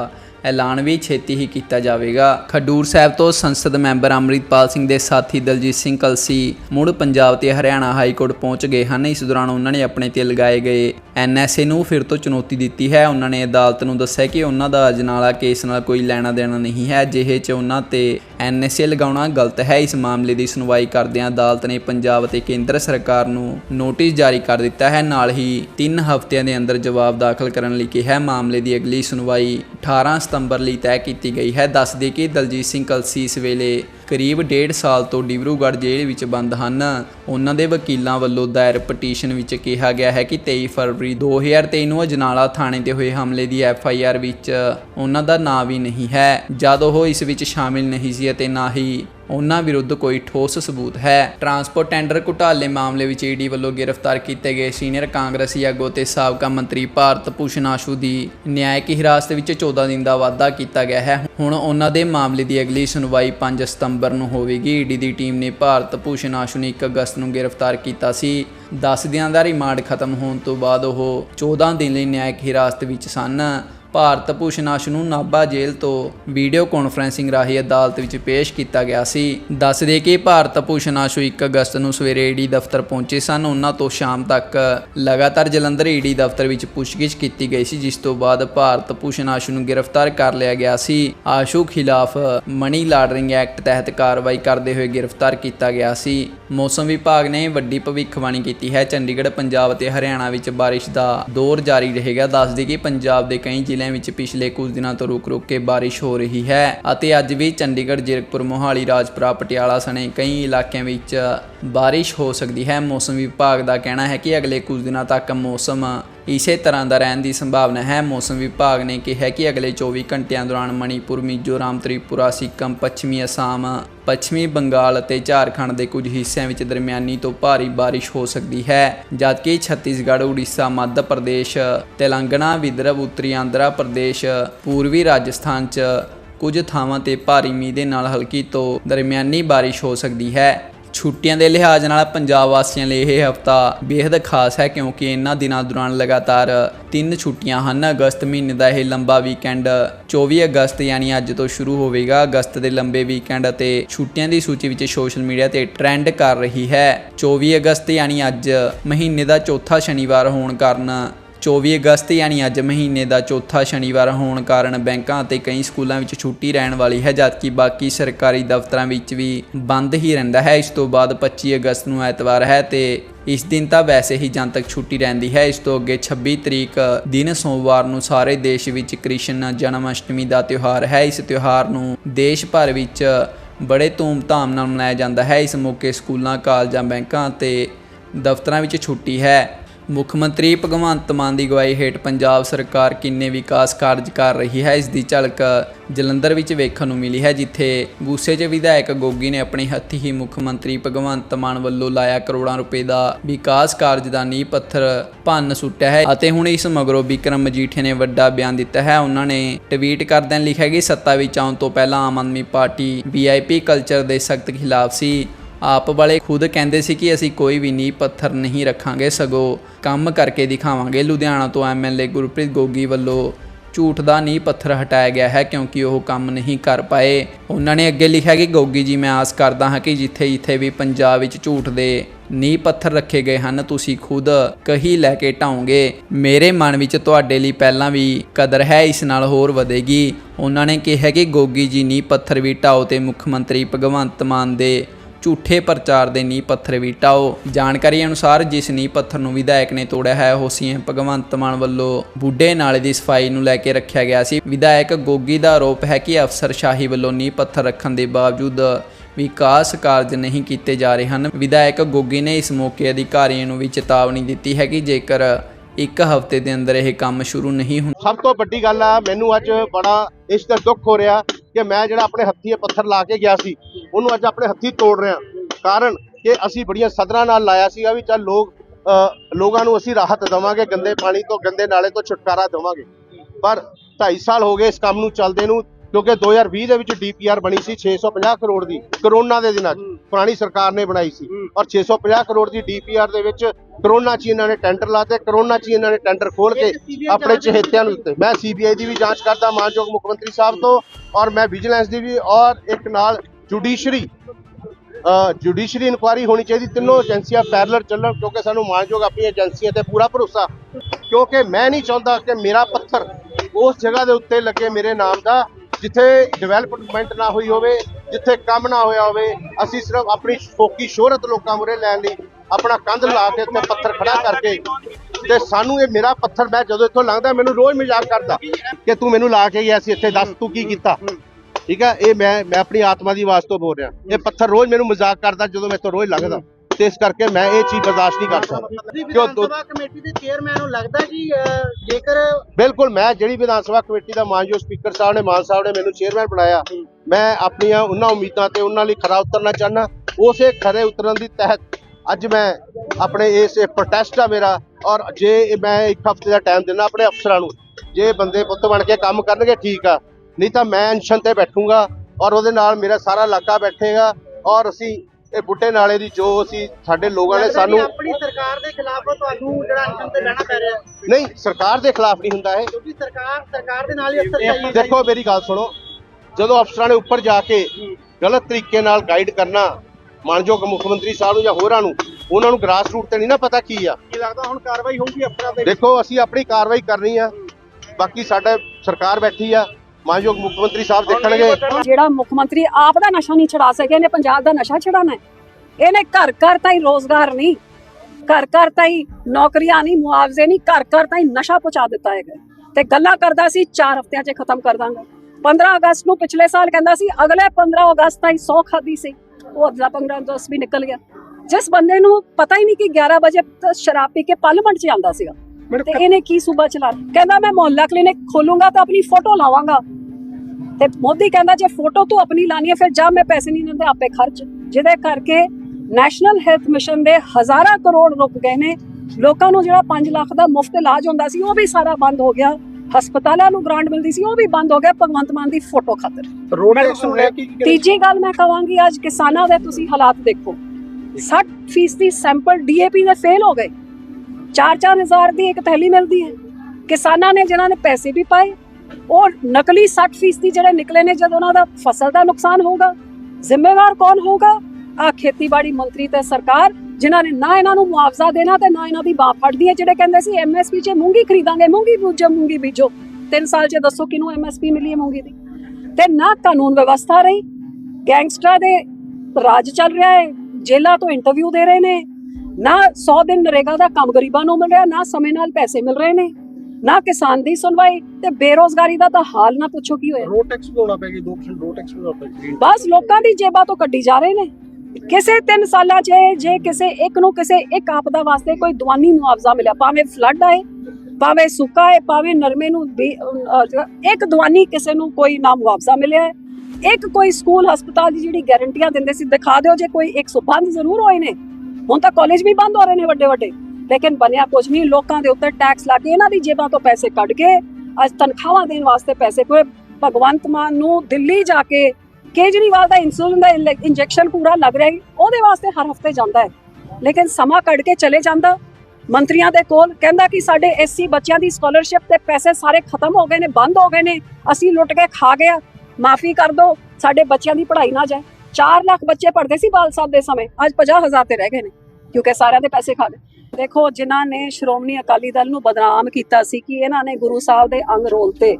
ਐਲਾਨ ਵੀ ਛੇਤੀ ਹੀ ਕੀਤਾ ਜਾਵੇਗਾ। ਖਡੂਰ ਸਾਹਿਬ ਤੋਂ ਸੰਸਦ ਮੈਂਬਰ ਅੰਮ੍ਰਿਤਪਾਲ ਸਿੰਘ ਦੇ ਸਾਥੀ ਦਲਜੀਤ ਸਿੰਘ ਕਲਸੀ ਮੁੜ ਪੰਜਾਬ ਤੇ ਹਰਿਆਣਾ ਹਾਈ ਕੋਰਟ ਪਹੁੰਚ ਗਏ ਹਨ। ਇਸ ਦੌਰਾਨ ਉਹਨਾਂ ਨੇ ਆਪਣੇ ਤੇ ਲਗਾਏ ਗਏ ਐਨਐਸਏ ਨੂੰ ਫਿਰ ਤੋਂ ਚੁਣੌਤੀ ਦਿੱਤੀ ਹੈ। ਉਹਨਾਂ ਨੇ ਅਦਾਲਤ ਨੂੰ ਦੱਸਿਆ ਕਿ ਉਹਨਾਂ ਦਾ ਅਜਨਾਲਾ ਕੇਸ ਨਾਲ ਕੋਈ ਲੈਣਾ ਦੇਣਾ ਨਹੀਂ ਹੈ, ਜਿਹੇ ਚ ਉਹਨਾਂ ਤੇ ਐਨਐਸਏ ਲਗਾਉਣਾ ਗਲਤ ਹੈ। ਇਸ ਮਾਮਲੇ ਦੀ ਸੁਣਵਾਈ ਕਰਦਿਆਂ ਅਦਾਲਤ ਨੇ ਪੰਜਾਬ ਅਤੇ ਕੇਂਦਰ ਸਰਕਾਰ ਨੂੰ ਨੋਟਿਸ ਜਾਰੀ ਕਰ ਦਿੱਤਾ ਹੈ। ਨਾਲ ਹੀ 3 ਹਫ਼ਤਿਆਂ ਦੇ ਅੰਦਰ ਜਵਾਬ ਦਾਖਲ ਕਰਨ ਲਈ ਕਿਹਾ। ਮਾਮਲੇ ਦੀ ਅਗਲੀ ਸੁਣਵਾਈ 18 ਸਤੰਬਰ ਲਈ ਤੈਅ ਕੀਤੀ ਗਈ ਹੈ। ਦੱਸ ਦੇ ਕਿ ਦਲਜੀਤ ਸਿੰਘ ਕਲਸੀ ਇਸ ਵੇਲੇ ਕਰੀਬ 1.5 ਸਾਲ ਤੋਂ ਡਿਬਰੂਗੜ੍ਹ ਜੇਲ੍ਹ ਵਿੱਚ ਬੰਦ ਹਨ। ਉਹਨਾਂ ਦੇ ਵਕੀਲਾਂ ਵੱਲੋਂ ਦਾਇਰ ਪਟੀਸ਼ਨ ਵਿੱਚ ਕਿਹਾ ਗਿਆ ਹੈ ਕਿ 23 ਫਰਵਰੀ 2023 ਨੂੰ ਅਜਨਾਲਾ ਥਾਣੇ ਤੇ ਹੋਏ ਹਮਲੇ ਦੀ ਐਫ ਆਈ ਆਰ ਵਿੱਚ ਉਹਨਾਂ ਦਾ ਨਾਂ ਵੀ ਨਹੀਂ ਹੈ। ਜਦ ਉਹ ਇਸ ਵਿੱਚ ਸ਼ਾਮਿਲ ਨਹੀਂ ਸੀ ਅਤੇ ਨਾ ਹੀ ਉਹਨਾਂ ਵਿਰੁੱਧ ਕੋਈ ਠੋਸ ਸਬੂਤ ਹੈ। ਟਰਾਂਸਪੋਰਟ ਟੈਂਡਰ ਘੁਟਾਲੇ ਮਾਮਲੇ ਵਿੱਚ ਈਡੀ ਵੱਲੋਂ ਗ੍ਰਿਫਤਾਰ ਕੀਤੇ ਗਏ ਸੀਨੀਅਰ ਕਾਂਗਰਸੀ ਆਗੂ ਤੇ ਸਾਬਕਾ ਮੰਤਰੀ ਭਾਰਤ ਭੂਸ਼ਣ ਆਸ਼ੂ ਦੀ ਨਿਆਇਕ ਹਿਰਾਸਤ ਵਿੱਚ 14 ਦਿਨ ਦਾ ਵਾਅਦਾ ਕੀਤਾ ਗਿਆ ਹੈ। ਹੁਣ ਉਹਨਾਂ ਦੇ ਮਾਮਲੇ ਦੀ ਅਗਲੀ ਸੁਣਵਾਈ 5 ਸਤੰਬਰ ਨੂੰ ਹੋਵੇਗੀ। ਈਡੀ ਦੀ ਟੀਮ ਨੇ ਭਾਰਤ ਭੂਸ਼ਣ ਆਸ਼ੂ ਨੂੰ 1 ਅਗਸਤ ਨੂੰ ਗ੍ਰਿਫਤਾਰ ਕੀਤਾ ਸੀ। 10 ਦਿਨਾਂ ਦਾ ਰਿਮਾਂਡ ਖਤਮ ਹੋਣ ਤੋਂ ਬਾਅਦ ਉਹ 14 ਦਿਨ ਲਈ ਨਿਆਇਕ ਹਿਰਾਸਤ ਵਿੱਚ ਸਨ। ਭਾਰਤ ਭੂਸ਼ਣ ਆਸ਼ੂ ਨੂੰ ਨਾਭਾ ਜੇਲ੍ਹ ਤੋਂ ਵੀਡੀਓ ਕਾਨਫਰੈਂਸਿੰਗ ਰਾਹੀਂ ਅਦਾਲਤ ਵਿੱਚ ਪੇਸ਼ ਕੀਤਾ ਗਿਆ ਸੀ। ਦੱਸ ਦੇ ਕਿ ਭਾਰਤ ਭੂਸ਼ਣ ਆਸ਼ੂ 1 ਅਗਸਤ ਨੂੰ ਸਵੇਰੇ ਈਡੀ ਦਫ਼ਤਰ ਪਹੁੰਚੇ ਸਨ। ਉਹਨਾਂ ਤੋਂ ਸ਼ਾਮ ਤੱਕ ਲਗਾਤਾਰ ਜਲੰਧਰ ਈਡੀ ਦਫ਼ਤਰ ਵਿੱਚ ਪੁੱਛਗਿੱਛ ਕੀਤੀ ਗਈ ਸੀ, ਜਿਸ ਤੋਂ ਬਾਅਦ ਭਾਰਤ ਭੂਸ਼ਣ ਆਸ਼ੂ ਨੂੰ ਗ੍ਰਿਫਤਾਰ ਕਰ ਲਿਆ ਗਿਆ ਸੀ। ਆਸ਼ੂ ਖਿਲਾਫ ਮਨੀ ਲਾਂਡਰਿੰਗ ਐਕਟ ਤਹਿਤ ਕਾਰਵਾਈ ਕਰਦੇ ਹੋਏ ਗ੍ਰਿਫਤਾਰ ਕੀਤਾ ਗਿਆ ਸੀ। ਮੌਸਮ ਵਿਭਾਗ ਨੇ ਵੱਡੀ ਭਵਿੱਖਬਾਣੀ ਕੀਤੀ ਹੈ। ਚੰਡੀਗੜ੍ਹ, ਪੰਜਾਬ ਅਤੇ ਹਰਿਆਣਾ ਵਿੱਚ ਬਾਰਿਸ਼ ਦਾ ਦੌਰ ਜਾਰੀ ਰਹੇਗਾ। ਦੱਸਦੇ ਕਿ ਪੰਜਾਬ ਦੇ ਕਈ ਜ਼ਿਲ੍ਹੇ ਜ਼ਿਲ੍ਹਿਆਂ ਵਿੱਚ ਪਿਛਲੇ ਕੁਝ ਦਿਨਾਂ ਤੋਂ ਰੁਕ-ਰੁਕ ਕੇ ਬਾਰਿਸ਼ ਹੋ ਰਹੀ ਹੈ ਅਤੇ ਅੱਜ ਵੀ ਚੰਡੀਗੜ੍ਹ, ਜ਼ੀਰਕਪੁਰ, ਮੋਹਾਲੀ, ਰਾਜਪੁਰਾ, ਪਟਿਆਲਾ ਸਣੇ ਕਈ ਇਲਾਕਿਆਂ ਵਿੱਚ ਬਾਰਿਸ਼ ਹੋ ਸਕਦੀ ਹੈ। ਮੌਸਮ ਵਿਭਾਗ ਦਾ ਕਹਿਣਾ ਹੈ ਕਿ ਅਗਲੇ ਕੁਝ ਦਿਨਾਂ ਤੱਕ ਮੌਸਮ ਇਸੇ ਤਰ੍ਹਾਂ ਦਾ ਰਹਿਣ ਦੀ ਸੰਭਾਵਨਾ ਹੈ। ਮੌਸਮ ਵਿਭਾਗ ਨੇ ਕਿਹਾ ਕਿ ਅਗਲੇ 24 ਘੰਟਿਆਂ ਦੌਰਾਨ ਮਣੀਪੁਰ ਮਿਜ਼ੋਰਮ ਤ੍ਰਿਪੁਰਾ ਸਿੱਕਮ, ਪੱਛਮੀ ਅਸਾਮ, ਪੱਛਮੀ ਬੰਗਾਲ ਅਤੇ ਝਾਰਖੰਡ ਦੇ ਕੁਝ ਹਿੱਸਿਆਂ ਵਿੱਚ ਦਰਮਿਆਨੀ ਤੋਂ ਭਾਰੀ ਬਾਰਿਸ਼ ਹੋ ਸਕਦੀ ਹੈ। ਜਦਕਿ ਛੱਤੀਸਗੜ੍ਹ, ਉੜੀਸਾ, ਮੱਧ ਪ੍ਰਦੇਸ਼, ਤੇਲੰਗਾਨਾ, ਵਿਦਰਭ, ਉੱਤਰੀ ਆਂਧਰਾ ਪ੍ਰਦੇਸ਼, ਪੂਰਬੀ ਰਾਜਸਥਾਨ 'ਚ ਕੁਝ ਥਾਵਾਂ ਤੇ ਭਾਰੀ ਮੀਂਹ ਦੇ ਨਾਲ ਹਲਕੀ ਤੋਂ ਦਰਮਿਆਨੀ ਬਾਰਿਸ਼ ਹੋ ਸਕਦੀ ਹੈ। ਛੁੱਟੀਆਂ ਦੇ ਲਿਹਾਜ਼ ਨਾਲ ਪੰਜਾਬ ਵਾਸੀਆਂ ਲਈ ਇਹ ਹਫਤਾ ਬੇहद ਖਾਸ ਹੈ ਕਿਉਂਕਿ ਇਹਨਾਂ ਦਿਨਾਂ ਦੌਰਾਨ ਲਗਾਤਾਰ ਤਿੰਨ ਛੁੱਟੀਆਂ ਹਨ। ਅਗਸਤ ਮਹੀਨੇ ਦਾ ਇਹ ਲੰਬਾ ਵੀਕਐਂਡ 24 ਅਗਸਤ ਯਾਨੀ ਅੱਜ ਤੋਂ ਸ਼ੁਰੂ ਹੋਵੇਗਾ। ਅਗਸਤ ਦੇ ਲੰਬੇ ਵੀਕਐਂਡ ਅਤੇ ਛੁੱਟੀਆਂ ਦੀ ਸੂਚੀ ਵਿੱਚ ਸੋਸ਼ਲ ਮੀਡੀਆ ਤੇ ਟ੍ਰੈਂਡ ਕਰ ਰਹੀ ਹੈ। 24 ਅਗਸਤ ਯਾਨੀ ਅੱਜ ਮਹੀਨੇ ਦਾ ਚੌਥਾ ਸ਼ਨੀਵਾਰ ਹੋਣ ਕਾਰਨ 24 ਅਗਸਤ ਯਾਨੀ ਅੱਜ ਮਹੀਨੇ ਦਾ ਚੌਥਾ ਸ਼ਨੀਵਾਰ ਹੋਣ ਕਾਰਨ ਬੈਂਕਾਂ ਅਤੇ ਕਈ ਸਕੂਲਾਂ ਵਿੱਚ ਛੁੱਟੀ ਰਹਿਣ ਵਾਲੀ ਹੈ, ਜਦਕਿ ਬਾਕੀ ਸਰਕਾਰੀ ਦਫ਼ਤਰਾਂ ਵਿੱਚ ਵੀ ਬੰਦ ਹੀ ਰਹਿੰਦਾ ਹੈ। ਇਸ ਤੋਂ ਬਾਅਦ 25 ਅਗਸਤ ਨੂੰ ਐਤਵਾਰ ਹੈ ਤੇ ਇਸ ਦਿਨ ਤਾਂ ਵੈਸੇ ਹੀ ਜਨਤਕ ਛੁੱਟੀ ਰਹਿੰਦੀ ਹੈ। ਇਸ ਤੋਂ ਅੱਗੇ 26 ਤਰੀਕ ਦਿਨ ਸੋਮਵਾਰ ਨੂੰ ਸਾਰੇ ਦੇਸ਼ ਵਿੱਚ ਕ੍ਰਿਸ਼ਨ ਜਨਮ ਅਸ਼ਟਮੀ ਦਾ ਤਿਉਹਾਰ ਹੈ। ਇਸ ਤਿਉਹਾਰ ਨੂੰ ਦੇਸ਼ ਭਰ ਵਿੱਚ ਬੜੇ ਧੂਮ-ਧਾਮ ਨਾਲ ਮਨਾਇਆ ਜਾਂਦਾ ਹੈ। ਇਸ ਮੌਕੇ ਸਕੂਲਾਂ, ਕਾਲਜਾਂ, ਬੈਂਕਾਂ ਅਤੇ ਦਫ਼ਤਰਾਂ ਵਿੱਚ ਛੁੱਟੀ ਹੈ। ਮੁੱਖ ਮੰਤਰੀ ਭਗਵੰਤ ਮਾਨ ਦੀ ਅਗਵਾਈ ਹੇਠ ਪੰਜਾਬ ਸਰਕਾਰ ਕਿੰਨੇ ਵਿਕਾਸ ਕਾਰਜ ਕਰ ਰਹੀ ਹੈ, ਇਸ ਦੀ ਝਲਕ ਜਲੰਧਰ ਵਿੱਚ ਵੇਖਣ ਨੂੰ ਮਿਲੀ ਹੈ, ਜਿੱਥੇ ਗੂਸੇ 'ਚ ਵਿਧਾਇਕ ਗੋਗੀ ਨੇ ਆਪਣੇ ਹੱਥੀਂ ਹੀ ਮੁੱਖ ਮੰਤਰੀ ਭਗਵੰਤ ਮਾਨ ਵੱਲੋਂ ਲਾਇਆ ਕਰੋੜਾਂ ਰੁਪਏ ਦਾ ਵਿਕਾਸ ਕਾਰਜ ਦਾ ਨੀਂਹ ਪੱਥਰ ਭੰਨ ਸੁੱਟਿਆ ਹੈ ਅਤੇ ਹੁਣ ਇਸ ਮਗਰੋਂ ਵਿਕਰਮ ਮਜੀਠੇ ਨੇ ਵੱਡਾ ਬਿਆਨ ਦਿੱਤਾ ਹੈ। ਉਹਨਾਂ ਨੇ ਟਵੀਟ ਕਰਦਿਆਂ ਲਿਖਿਆ ਕਿ ਸੱਤਾ ਵਿੱਚ ਆਉਣ ਤੋਂ ਪਹਿਲਾਂ Aam Aadmi party VIP culture ਦੇ ਸਖਤ ਖਿਲਾਫ ਸੀ। ਆਪ ਵਾਲੇ ਖੁਦ ਕਹਿੰਦੇ ਸੀ ਕਿ ਅਸੀਂ ਕੋਈ ਵੀ ਨੀਂਹ ਪੱਥਰ ਨਹੀਂ ਰੱਖਾਂਗੇ, ਸਗੋਂ ਕੰਮ ਕਰਕੇ ਦਿਖਾਵਾਂਗੇ। ਲੁਧਿਆਣਾ ਤੋਂ ਐਮਐਲਏ ਗੁਰਪ੍ਰੀਤ ਗੋਗੀ ਵੱਲੋਂ ਝੂਠ ਦਾ ਨੀਂਹ ਪੱਥਰ ਹਟਾਇਆ ਗਿਆ ਹੈ ਕਿਉਂਕਿ ਉਹ ਕੰਮ ਨਹੀਂ ਕਰ ਪਾਏ। ਉਹਨਾਂ ਨੇ ਅੱਗੇ ਲਿਖਿਆ ਕਿ, ਗੋਗੀ ਜੀ, ਮੈਂ ਆਸ ਕਰਦਾ ਹਾਂ ਕਿ ਜਿੱਥੇ ਜਿੱਥੇ ਵੀ ਪੰਜਾਬ ਵਿੱਚ ਝੂਠ ਦੇ ਨੀਂਹ ਪੱਥਰ ਰੱਖੇ ਗਏ ਹਨ, ਤੁਸੀਂ ਖੁਦ ਕਹੀ ਲੈ ਕੇ ਢਾਉਂਗੇ ਮੇਰੇ ਮਨ ਵਿੱਚ ਤੁਹਾਡੇ ਲਈ ਪਹਿਲਾਂ ਵੀ ਕਦਰ ਹੈ, ਇਸ ਨਾਲ ਹੋਰ ਵਧੇਗੀ। ਉਹਨਾਂ ਨੇ ਕਿਹਾ ਕਿ, ਗੋਗੀ ਜੀ, ਨੀਂਹ ਪੱਥਰ ਵੀ ਢਾਓ ਤੇ ਮੁੱਖ ਮੰਤਰੀ ਭਗਵੰਤ ਮਾਨ ਦੇ ਝੂਠੇ ਪ੍ਰਚਾਰ ਦੇ ਨੀਂਹ ਪੱਥਰ ਵੀ ਢਾਓ ਜਾਣਕਾਰੀ ਅਨੁਸਾਰ ਜਿਸ ਨੀਂਹ ਪੱਥਰ ਨੂੰ ਵਿਧਾਇਕ ਨੇ ਤੋੜਿਆ ਹੈ, ਉਹ ਸੀਐਮ ਭਗਵੰਤ ਮਾਨ ਵੱਲੋਂ ਬੁੱਢੇ ਨਾਲੇ ਦੀ ਸਫ਼ਾਈ ਨੂੰ ਲੈ ਕੇ ਰੱਖਿਆ ਗਿਆ ਸੀ। ਵਿਧਾਇਕ ਗੋਗੀ ਦਾ ਆਰੋਪ ਹੈ ਕਿ ਅਫਸਰਸ਼ਾਹੀ ਵੱਲੋਂ ਨੀਂਹ ਪੱਥਰ ਰੱਖਣ ਦੇ ਬਾਵਜੂਦ ਵਿਕਾਸ ਕਾਰਜ ਨਹੀਂ ਕੀਤੇ ਜਾ ਰਹੇ ਹਨ। ਵਿਧਾਇਕ ਗੋਗੀ ਨੇ ਇਸ ਮੌਕੇ ਅਧਿਕਾਰੀਆਂ ਨੂੰ ਵੀ ਚੇਤਾਵਨੀ ਦਿੱਤੀ ਹੈ ਕਿ ਜੇਕਰ ਇੱਕ ਹਫ਼ਤੇ ਦੇ ਅੰਦਰ ਇਹ ਕੰਮ ਸ਼ੁਰੂ ਨਹੀਂ ਹੁੰਦਾ ਸਭ ਤੋਂ ਵੱਡੀ ਗੱਲ ਆ, ਮੈਨੂੰ ਅੱਜ ਬੜਾ ਇਸ ਤੇ ਦੁੱਖ ਹੋ ਰਿਹਾ। ਕਿ ਮੈਂ ਜਿਹੜਾ ਆਪਣੇ ਹੱਥੀਂ ਇਹ ਪੱਥਰ ਲਾ ਕੇ ਗਿਆ ਸੀ, ਉਹਨੂੰ ਅੱਜ ਆਪਣੇ ਹੱਥੀਂ ਤੋੜ ਰਿਹਾ। ਕਾਰਨ ਕਿ ਅਸੀਂ ਬੜੀਆਂ ਸਦਰਾਂ ਨਾਲ ਲਾਇਆ ਸੀਗਾ ਵੀ ਚੱਲ ਲੋਕ ਲੋਕਾਂ ਨੂੰ ਅਸੀਂ ਰਾਹਤ ਦੇਵਾਂਗੇ, ਗੰਦੇ ਪਾਣੀ ਤੋਂ, ਗੰਦੇ ਨਾਲੇ ਤੋਂ ਛੁਟਕਾਰਾ ਦੇਵਾਂਗੇ। ਪਰ 2.5 ਸਾਲ ਹੋ ਗਏ ਇਸ ਕੰਮ ਨੂੰ ਚੱਲਦੇ ਨੂੰ ਕਿਉਂਕਿ 2020 ਦੇ ਵਿੱਚ ਡੀਪੀਆਰ ਬਣੀ ਸੀ 650 ਕਰੋੜ ਦੀ ਕਰੋਨਾ ਦੇ ਦਿਨਾਂ 'ਚ। ਪੁਰਾਣੀ ਸਰਕਾਰ ਨੇ ਬਣਾਈ ਸੀ। ਔਰ 650 ਕਰੋੜ ਦੀ ਡੀਪੀਆਰ ਦੇ ਵਿੱਚ ਕਰੋਨਾ 'ਚ ਇਹਨਾਂ ਨੇ ਟੈਂਡਰ ਲਾਤੇ ਕਰੋਨਾ 'ਚ ਇਹਨਾਂ ਨੇ ਟੈਂਡਰ ਖੋਲ ਕੇ ਆਪਣੇ ਚਹੇਤਿਆਂ ਨੂੰ ਦਿੱਤੇ। ਮੈਂ ਸੀਬੀਆਈ ਦੀ ਵੀ ਜਾਂਚ ਕਰਦਾ ਮਾਨਯੋਗ ਮੁੱਖ ਮੰਤਰੀ ਸਾਹਿਬ ਤੋਂ ਔਰ ਮੈਂ ਵਿਜੀਲੈਂਸ ਦੀ ਵੀ ਔਰ ਇੱਕ ਨਾਲ ਜੁਡੀਸ਼ਰੀ ਜੁਡੀਸ਼ਰੀ ਇਨਕੁਆਰੀ ਹੋਣੀ ਚਾਹੀਦੀ। ਤਿੰਨੋਂ ਏਜੰਸੀਆਂ ਪੈਰਲਲ ਚੱਲਣ ਕਿਉਂਕਿ ਸਾਨੂੰ ਮਾਨਯੋਗ ਆਪਣੀ ਏਜੰਸੀਆਂ ਤੇ ਪੂਰਾ ਭਰੋਸਾ। ਕਿਉਂਕਿ ਮੈਂ ਨਹੀਂ ਚਾਹੁੰਦਾ ਕਿ ਮੇਰਾ ਪੱਥਰ ਉਸ ਜਗ੍ਹਾ ਦੇ ਉੱਤੇ ਲੱਗੇ ਮੇਰੇ ਨਾਮ ਦਾ ਜਿੱਥੇ ਡਿਵੈਲਪਮੈਂਟ ਨਾ ਹੋਈ ਹੋਵੇ, ਜਿੱਥੇ ਕੰਮ ਨਾ ਹੋਇਆ ਹੋਵੇ, ਅਸੀਂ ਸਿਰਫ ਆਪਣੀ ਸ਼ੋਕੀ ਸ਼ੋਹਰਤ ਲੋਕਾਂ ਮੁਰੇ ਲੈਣ ਲਈ ਆਪਣਾ ਕੰਧ ਲਾ ਕੇ ਉੱਤੇ ਪੱਥਰ ਖੜਾ ਕਰਕੇ ਤੇ ਸਾਨੂੰ ਇਹ ਮੇਰਾ ਪੱਥਰ ਮੈਂ ਜਦੋਂ ਇੱਥੋਂ ਲੰਘਦਾ, ਮੈਨੂੰ ਰੋਜ਼ ਮਜ਼ਾਕ ਕਰਦਾ ਕਿ ਤੂੰ ਮੈਨੂੰ ਲਾ ਕੇ ਗਿਆ ਸੀ ਇੱਥੇ, ਦੱਸ ਤੂੰ ਕੀ ਕੀਤਾ? ਠੀਕ ਹੈ ਇਹ ਮੈਂ ਮੈਂ ਆਪਣੀ ਆਤਮਾ ਦੀ ਆਵਾਜ਼ ਤੋਂ ਬੋਲ ਰਿਹਾ। ਇਹ ਪੱਥਰ ਰੋਜ਼ ਮੈਨੂੰ ਮਜ਼ਾਕ ਕਰਦਾ ਜਦੋਂ ਮੈਂ ਇੱਥੋਂ ਰੋਜ਼ ਲੰਘਦਾ। ਤੇ ਇਸ ਕਰਕੇ ਮੈਂ ਇਹ ਚੀਜ਼ ਬਰਦਾਸ਼ਤ ਨਹੀਂ ਕਰ ਸਕਦਾ। ਕਿਉਂ ਸਭਾ ਕਮੇਟੀ ਦੇ ਚੇਅਰਮੈਨ ਨੂੰ ਲੱਗਦਾ ਕਿ ਜੇਕਰ ਬਿਲਕੁਲ ਮੈਂ ਜਿਹੜੀ ਵਿਧਾਨ ਸਭਾ ਕਮੇਟੀ ਦਾ ਮਾਨਯੋਗ ਸਪੀਕਰ ਸਾਹਿਬ ਨੇ ਮਾਨ ਸਾਹਿਬ ਨੇ ਮੈਨੂੰ ਚੇਅਰਮੈਨ ਬਣਾਇਆ ਮੈਂ ਆਪਣੀਆਂ ਉਹਨਾਂ ਉਮੀਦਾਂ ਤੇ ਉਹਨਾਂ ਲਈ ਖਰਾ ਉਤਰਨਾ ਚਾਹਨਾ ਉਸੇ ਖਰੇ ਉਤਰਨ ਦੀ ਤਹਿਤ ਅੱਜ ਮੈਂ ਆਪਣੇ ਇਸ ਪ੍ਰੋਟੈਸਟ ਆ ਮੇਰਾ ਔਰ ਜੇ ਮੈਂ ਇੱਕ ਹਫ਼ਤੇ ਦਾ ਟਾਈਮ ਦਿੰਦਾ ਆਪਣੇ ਅਫਸਰਾਂ ਨੂੰ ਜੇ ਬੰਦੇ ਪੁੱਤ ਬਣ ਕੇ ਕੰਮ ਕਰਨਗੇ ਠੀਕ ਆ। ਨਹੀਂ ਤਾਂ ਮੈਂ ਅਨਸ਼ਨ ਤੇ ਬੈਠੂੰਗਾ ਔਰ ਉਹਦੇ ਨਾਲ ਮੇਰਾ ਸਾਰਾ ਇਲਾਕਾ ਬੈਠੇਗਾ ਔਰ ਅਸੀਂ ਇਹ ਬੁੱਢੇ ਨਾਲੇ ਦੀ ਜੋ ਅਸੀਂ ਸਾਡੇ ਲੋਕਾਂ ਨੇ ਸਾਨੂੰ ਆਪਣੀ ਸਰਕਾਰ ਦੇ ਖਿਲਾਫ ਤੁਹਾਨੂੰ ਜਿਹੜਾ ਐਕਸ਼ਨ ਤੇ ਲੈਣਾ ਪੈ ਰਿਹਾ। ਨਹੀਂ ਸਰਕਾਰ ਦੇ ਖਿਲਾਫ ਨਹੀਂ ਹੁੰਦਾ ਇਹ। ਕਿਉਂਕਿ ਸਰਕਾਰ ਸਰਕਾਰ ਦੇ ਨਾਲ ਹੀ ਅਫਸਰ ਚਾਹੀਏ। ਦੇਖੋ ਮੇਰੀ ਗੱਲ ਸੁਣੋ। ਜਦੋਂ ਅਫਸਰਾਂ ਨੇ ਉੱਪਰ ਜਾ ਕੇ ਗਲਤ ਤਰੀਕੇ ਨਾਲ ਗਾਈਡ ਕਰਨਾ ਮਾਨਯੋਗ ਮੁੱਖ ਮੰਤਰੀ ਸਾਹਿਬ ਨੂੰ ਜਾਂ ਹੋਰਾਂ ਨੂੰ ਉਹਨਾਂ ਨੂੰ ਗ੍ਰਾਸ ਰੂਟ ਤੇ ਨਹੀਂ ਨਾ ਪਤਾ ਕੀ ਆ। ਕੀ ਲੱਗਦਾ ਹੁਣ ਕਾਰਵਾਈ ਹੋਊਗੀ ਅਫਸਰਾਂ ਤੇ? ਦੇਖੋ ਅਸੀਂ ਆਪਣੀ ਕਾਰਵਾਈ ਕਰਨੀ ਆ। ਬਾਕੀ ਸਾਡਾ ਸਰਕਾਰ ਬੈਠੀ ਆ। ਮਾਨਯੋਗ ਮੁੱਖ ਮੰਤਰੀ ਸਾਹਿਬ ਦੇਖਣਗੇ। ਜਿਹੜਾ ਮੁੱਖ ਮੰਤਰੀ ਆਪ ਦਾ ਨਸ਼ਾ ਨਹੀਂ ਛਡਾ ਸਕਿਆ ਇਹਨੇ ਪੰਜਾਬ ਦਾ ਨਸ਼ਾ ਛਡਾਣਾ ਹੈ। ਇਹਨੇ ਘਰ ਘਰ ਤਾਈ ਰੋਜ਼ਗਾਰ ਨਹੀਂ ਘਰ ਘਰ ਤਾਈ ਨੌਕਰੀਆਂ ਨਹੀਂ ਮੁਆਵਜ਼ੇ ਨਹੀਂ ਘਰ ਘਰ ਤਾਈ ਨਸ਼ਾ ਪਹੁੰਚਾ ਦਿੱਤਾ ਹੈਗਾ। ਤੇ ਗੱਲਾਂ ਕਰਦਾ ਸੀ 4 ਹਫ਼ਤਿਆਂ 'ਚ ਖਤਮ ਕਰ ਦਾਂਗਾ। 15 ਅਗਸਤ ਨੂੰ ਪਿਛਲੇ ਸਾਲ ਕਹਿੰਦਾ ਸੀ ਅਗਲੇ 15 ਅਗਸਤ ਤਾਈ 100 ਖਾਦੀ ਸੀ। ਉਹ ਅਗਲਾ 15 ਅਗਸਤ ਵੀ ਨਿਕਲ ਗਿਆ। ਜਿਸ ਬੰਦੇ ਨੂੰ ਪਤਾ ਹੀ ਨਹੀਂ ਕਿ 11 ਵਜੇ ਤੱਕ ਸ਼ਰਾਬ ਪੀ ਕੇ ਪਾਰਲੀਮੈਂਟ 'ਚ ਆਂਦਾ ਸੀਗਾ। ਤੇ ਇਹਨੇ ਕੀ ਸੂਬਾ ਚਲਾ ਕਹਿੰਦਾ ਮੈਂ ਮੁਹੱਲਾ ਕਲੀਨਿਕ ਖੋਲੂੰਗਾ ਤਾਂ ਆਪਣੀ ਫੋਟੋ ਲਾਵਾਂਗਾ। ਤੇ ਮੋਦੀ ਕਹਿੰਦਾ ਜੇ ਫੋਟੋ ਤੂੰ ਆਪਣੀ ਲਾਣੀ ਹੈ ਫਿਰ ਜਾ ਮੈਂ ਪੈਸੇ ਨਹੀਂ ਦਿੰਦੇ ਆਪੇ ਖਰਚ। ਜਿਹਦੇ ਕਰਕੇ ਨੈਸ਼ਨਲ ਹੈਲਥ ਮਿਸ਼ਨ ਦੇ ਹਜ਼ਾਰਾਂ ਕਰੋੜ ਰੁਕ ਗਏ ਨੇ। ਲੋਕਾਂ ਨੂੰ ਜਿਹੜਾ 5 ਲੱਖ ਦਾ ਮੁਫਤ ਇਲਾਜ ਹੁੰਦਾ ਸੀ ਉਹ ਵੀ ਸਾਰਾ ਬੰਦ ਹੋ ਗਿਆ। ਹਸਪਤਾਲਾਂ ਨੂੰ ਗ੍ਰਾਂਟ ਮਿਲਦੀ ਸੀ ਉਹ ਵੀ ਬੰਦ ਹੋ ਗਿਆ ਭਗਵੰਤ ਮਾਨ ਦੀ ਫੋਟੋ ਖਾਤਰ। ਰੋਡ ਟੈਕਸ ਨੂੰ ਲੈ ਕੇ ਤੀਜੀ ਗੱਲ ਮੈਂ ਕਵਾਂਗੀ ਅੱਜ ਕਿਸਾਨਾਂ ਦੇ ਤੁਸੀਂ ਹਾਲਾਤ ਦੇਖੋ। 60% ਦੀ ਸੈਂਪਲ ਡੀਏਪੀ ਦੇ ਫੇਲ ਹੋ ਗਏ। 4-4000 ਦੀ ਇੱਕ ਥੈਲੀ ਮਿਲਦੀ ਹੈ। ਕਿਸਾਨਾਂ ਨੇ, ਜਿਨ੍ਹਾਂ ਨੇ ਪੈਸੇ ਵੀ ਪਾਏ, ਉਹ ਨਕਲੀ 60% ਦੀ ਜਿਹੜੇ ਨਿਕਲੇ ਨੇ, ਜਦ ਉਹਨਾਂ ਦਾ ਫਸਲ ਦਾ ਨੁਕਸਾਨ ਹੋਊਗਾ, ਜ਼ਿੰਮੇਵਾਰ ਕੌਣ ਹੋਊਗਾ? ਆ ਖੇਤੀਬਾੜੀ ਮੰਤਰੀ ਤੇ ਸਰਕਾਰ, ਜਿਨ੍ਹਾਂ ਨੇ ਨਾ ਇਹਨਾਂ ਨੂੰ ਮੁਆਵਜ਼ਾ ਦੇਣਾ ਤੇ ਨਾ ਇਹਨਾਂ ਦੀ ਬਾਹ ਫੜਦੀ ਹੈ, ਜਿਹੜੇ ਕਹਿੰਦੇ ਸੀ ਐਮਐਸਪੀ 'ਚ ਮੂੰਗੀ ਖਰੀਦਾਂਗੇ, ਮੂੰਗੀ ਬੀਜੋ ਮੂੰਗੀ ਬੀਜੋ। 3 ਸਾਲ 'ਚ ਦੱਸੋ ਕਿਹਨੂੰ ਐਮਐਸਪੀ ਮਿਲੀ ਹੈ ਮੂੰਗੀ ਦੀ। ਤੇ ਨਾ ਕਾਨੂੰਨ ਵਿਵਸਥਾ ਰਹੀ, ਗੈਂਗਸਟਰਾਂ ਦੇ ਰਾਜ ਚੱਲ ਰਿਹਾ ਹੈ, ਜੇਲ੍ਹਾਂ ਤੋਂ ਇੰਟਰਵਿਊ ਦੇ ਰਹੇ ਨੇ ਨਾ 100 ਦਿਨ ਨਰੇਗਾ ਦਾ ਕੰਮ ਗਰੀਬਾਂ ਨੂੰ ਮਿਲ ਰਿਹਾ ਨਾ ਸਮੇਂ ਨਾਲ ਪੈਸੇ ਮਿਲ ਰਹੇ ਨੇ ਨਾ ਕਿਸਾਨ ਦੀ ਸੁਣਵਾਈ ਤੇ ਬੇਰੋਜ਼ਗਾਰੀ ਦਾ ਤਾਂ ਹਾਲ ਨਾ ਪੁੱਛੋ ਕੀ ਹੋਇਆ। ਰੋਡ ਟੈਕਸ ਬਣਾਉਣਾ ਪੈਗੀ 2% ਰੋਡ ਟੈਕਸ ਬਣਾਉਣਾ ਪੈਗੀ ਬਸ ਲੋਕਾਂ ਦੀ ਜੇਬਾਂ ਤੋਂ ਕੱਢੀ ਜਾ ਰਹੇ ਨੇ। ਕਿਸੇ 3 ਸਾਲਾਂ 'ਚ ਜੇ ਕਿਸੇ ਇੱਕ ਨੂੰ ਕਿਸੇ ਇੱਕ ਆਪਦਾ ਵਾਸਤੇ ਕੋਈ ਦਵਾਨੀ ਮੁਆਵਜ਼ਾ ਮਿਲਿਆ ਭਾਵੇਂ ਫਲੱਡ ਆਏ ਭਾਵੇਂ ਸੁੱਕਾ ਹੈ ਭਾਵੇਂ ਨਰਮੇ ਨੂੰ ਇੱਕ ਦਵਾਨੀ ਕਿਸੇ ਨੂੰ ਕੋਈ ਨਾ ਮੁਆਵਜ਼ਾ ਮਿਲਿਆ ਇੱਕ ਕੋਈ ਸਕੂਲ ਹਸਪਤਾਲ ਦੀ ਜਿਹੜੀ ਗਾਰੰਟੀਆਂ ਦਿੰਦੇ ਸੀ ਦਿਖਾ ਦਿਓ ਜੇ ਕੋਈ 100 ਬੰਦ ਜ਼ਰੂਰ ਹੋਏ ਨੇ। ਹੁਣ ਤਾਂ ਕਾਲਜ ਵੀ ਬੰਦ ਹੋ ਰਹੇ ਨੇ ਵੱਡੇ ਵੱਡੇ। ਲੇਕਿਨ ਬਣਿਆ ਕੁਝ ਨਹੀਂ ਲੋਕਾਂ ਦੇ ਉੱਤੇ ਟੈਕਸ ਲਾ ਕੇ ਇਹਨਾਂ ਦੀ ਜੇਬਾਂ ਤੋਂ ਪੈਸੇ ਕੱਢ ਕੇ ਅੱਜ ਤਨਖਾਹਾਂ ਦੇਣ ਵਾਸਤੇ ਪੈਸੇ ਕੋਈ ਭਗਵੰਤ ਮਾਨ ਨੂੰ ਦਿੱਲੀ ਜਾ ਕੇ ਕੇਜਰੀਵਾਲ ਦਾ ਇਨਸੂਲਿਨ ਦਾ ਇੰਜੈਕਸ਼ਨ ਪੂਰਾ ਲੱਗ ਰਿਹਾ ਹੈ। ਉਹਦੇ ਵਾਸਤੇ ਹਰ ਹਫ਼ਤੇ ਜਾਂਦਾ ਹੈ। ਲੇਕਿਨ ਸਮਾਂ ਕੱਢ ਕੇ ਚਲੇ ਜਾਂਦਾ। ਮੰਤਰੀਆਂ ਦੇ ਕੋਲ ਕਹਿੰਦਾ ਕਿ ਸਾਡੇ ਐਸਸੀ ਬੱਚਿਆਂ ਦੀ ਸਕਾਲਰਸ਼ਿਪ ਤੇ ਪੈਸੇ ਸਾਰੇ ਖਤਮ ਹੋ ਗਏ ਨੇ, ਬੰਦ ਹੋ ਗਏ ਨੇ। ਅਸੀਂ ਲੁੱਟ ਕੇ ਖਾ ਗਿਆ ਮਾਫੀ ਕਰ ਦਿਓ, ਸਾਡੇ ਬੱਚਿਆਂ ਦੀ ਪੜ੍ਹਾਈ ਨਾ ਜਾਏ। 4 ਲੱਖ ਬੱਚੇ ਪੜ੍ਹਦੇ ਸੀ ਬਾਲ ਸਾਹਿਬ ਦੇ ਸਮੇਂ। ਅੱਜ 50000 ਤੇ ਰਹਿ ਗਏ ਨੇ, ਕਿਉਂਕਿ ਸਾਰਿਆਂ ਦੇ ਪੈਸੇ ਖਾ ਗਏ ਦੇਖੋ, ਜਿਨ੍ਹਾਂ ਨੇ ਸ਼੍ਰੋਮਣੀ ਅਕਾਲੀ ਦਲ ਨੂੰ ਬਦਨਾਮ ਕੀਤਾ ਸੀ ਕਿ ਇਹਨਾਂ ਨੇ ਗੁਰੂ ਸਾਹਿਬ ਦੇ ਅੰਗ ਰੋਲਤੇ